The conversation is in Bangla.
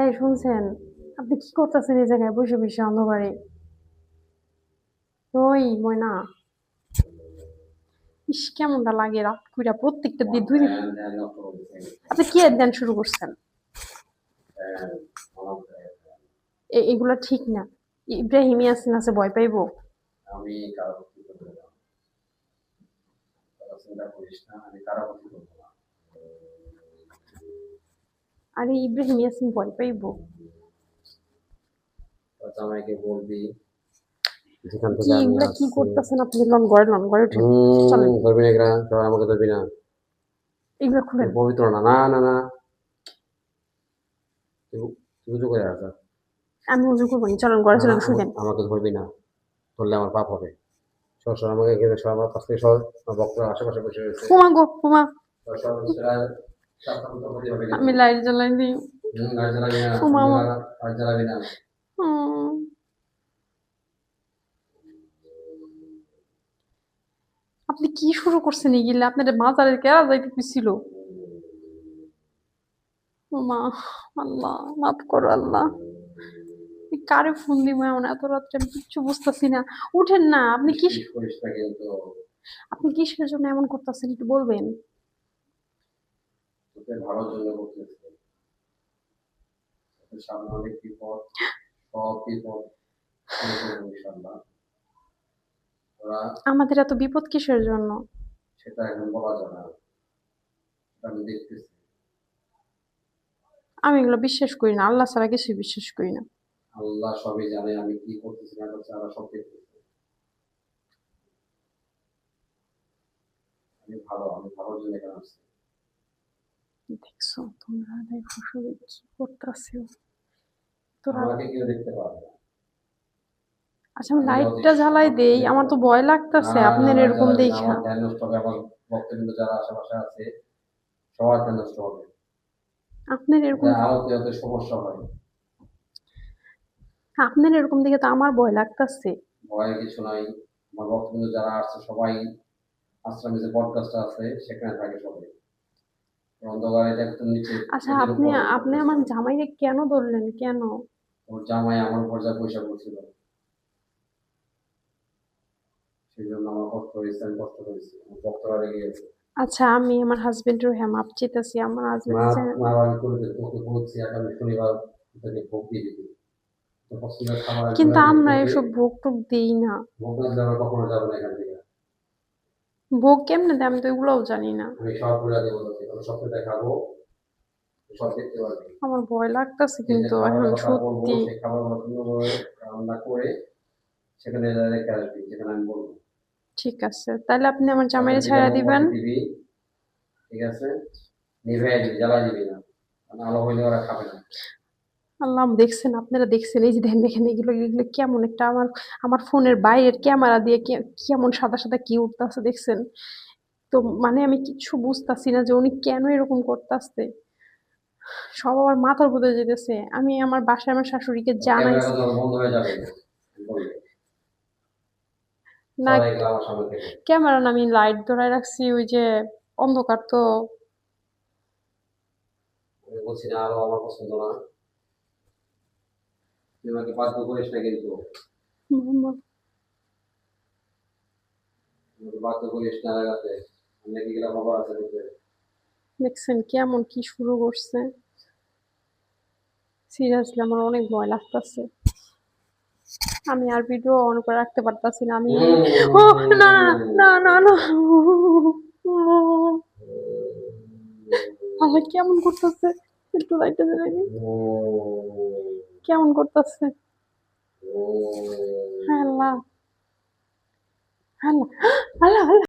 এই, শুনছেন? আপনি কি করতেছেন এই জায়গায়? বসে বসে অন্ধকারে। ওই, ময়না। ইস, কেমনটা লাগে রাত কুইরা প্রত্যেকটা দিন দুই দিন আপনি কি ধ্যান শুরু করছেন? এগুলা ঠিক না। ইব্রাহিম ইয়াসিন আছে, ভয় পাইবো। আমি আরে ইব্রাহিম ইয়াসিন ভয় পাইবো। জামাইকে বলবি। যেখান থেকে আমি এগুলা কি করতেছেন আপনি? লন ঘরে লন ঘরে উঠেন চলেন। ধরবি না এগুলা তোরা আমাকে ধরবি না। এগুলা খুলেন। পবিত্র না না না না। তুই তুই করে আসা আমি উজু করব না চলেন ঘরে চলেন শুনেন আমাকে ধরবি না। ধরলে আমার পাপ হবে। সর সর আমাকে এখানে সর আমার কাছ থেকে সর। আমার বক্তরা আশেপাশে বসে রয়েছে। হুমা গো হুমা সর, সর, আমি লাইট জ্বালাই দিই। আপনি কি শুরু করছেন এগুলা? আপনার মাজারে কেরা যাইতে পিছিল মা আল্লাহ মাফ করো আল্লাহ। কারে ফোন দিব এমন? এত রাত্রে আমি কিচ্ছু বুঝতেছি না। উঠেন না আপনি কি আপনি কিসের জন্য এমন করতেছেন একটু বলবেন? তোকে ভালোর জন্য তোকে সামনে অনেক বিপদ সব বিপদ। ওরা আমাদের এত বিপদ কিসের জন্য? সেটা এখন বলা যায় না। আমি দেখতেছি। আমি এগুলো বিশ্বাস করি না। আল্লাহ ছাড়া কিছু বিশ্বাস করি না। আল্লাহ সবই জানে আমি কি করতেছি না করতেছি আল্লাহ সব দেখতেছি। আমি ভালো আমি ভালোর জন্য এখানে আসছি দেখছ তোমরা দেখো শুধু কি করতেছো। আচ্ছা আমি লাইটটা জ্বালাই দেই আমার তো ভয় লাগতেছে আপনার এরকম দেখা। আমার ধ্যান নষ্ট হবে আমার ভক্তবৃন্দ যারা আশেপাশে আছে সবার ধ্যান নষ্ট হবে। আপনার এরকম যাতে সমস্যা হয়। আপনার এরকম দেখে তো আমার ভয় লাগতেছে। ভয়ের কিছু নাই। আমার ভক্তবৃন্দ যারা আছে সবাই আশ্রমে যে পডকাস্টটা আছে সেখানে থাকে সবাই। আচ্ছা আপনি আপনি আমার জামাইকে কেন ধরলেন? কেন? ওর জামাই আমার উপর যা পয়সা করছিল। সেই জন্য আমার কষ্ট হয়েছে আমি কষ্ট করেছি। আমার ভক্তরা রেগে গেছে। আচ্ছা আমি আমার হাজবেন্ডের হ্যাঁ মাপ চেতেছি। আমার হাজবেন্ড মা আমি করে দিতে তোকে বলছি আগামী শনিবার তোকে ভোগ দিয়ে দিবি। কিন্তু আমরা। এসব ভোগ টোক দিই না। ভোগ না দিলে আমরা কখনো যাব না এখান থেকে। ভোগ কেমনে দেয়? আমি তো এগুলোও জানি না। আমার ভয় লাগতেছে কিন্তু এখন সত্যি। সেখানে রেখে আসবি যেখানে আমি বলব। ঠিক আছে তাহলে আপনি আমার জামাইরে ছাড়া দিবেন। দিবি ঠিক আছে? নিভে দিবি জ্বালা দিবি না। আলো হইলে ওরা খাবে না। আল্লাহ দেখছেন আপনারা দেখছেন এই যে দেখেন দেখেন এগুলো এগুলো কেমন একটা আমার আমার ফোনের বাইরের ক্যামেরা দিয়ে কে- কেমন সাদা সাদা কি উঠতেছে দেখছেন? তো মানে আমি কিছু বুঝতাছি না যে উনি কেন এরকম করতে করতেছে। সব আমার মাথার উপরে যেতেছে। আমি আমার বাসায় আমার শাশুড়িকে জানাই না ক্যামেরা না আমি লাইট ধরায় রাখছি ওই যে অন্ধকার তো। বলছি না আলো আমার পছন্দ না। না লাগাতে আমি নাকি গেলে খবর আছে দেখছেন কেমন কি শুরু করছে। সিরিয়াসলি আমার অনেক ভয় লাগতেছে। আমি আর ভিডিও অন করে রাখতে পারতাছি না। আমি ও না না না না। আল্লাহ কেমন করতেছে? একটু লাইটটা জ্বালাই দিই। কেমন করতেছে? হ্যাঁ আল্লাহ আল্লাহ আল্লাহ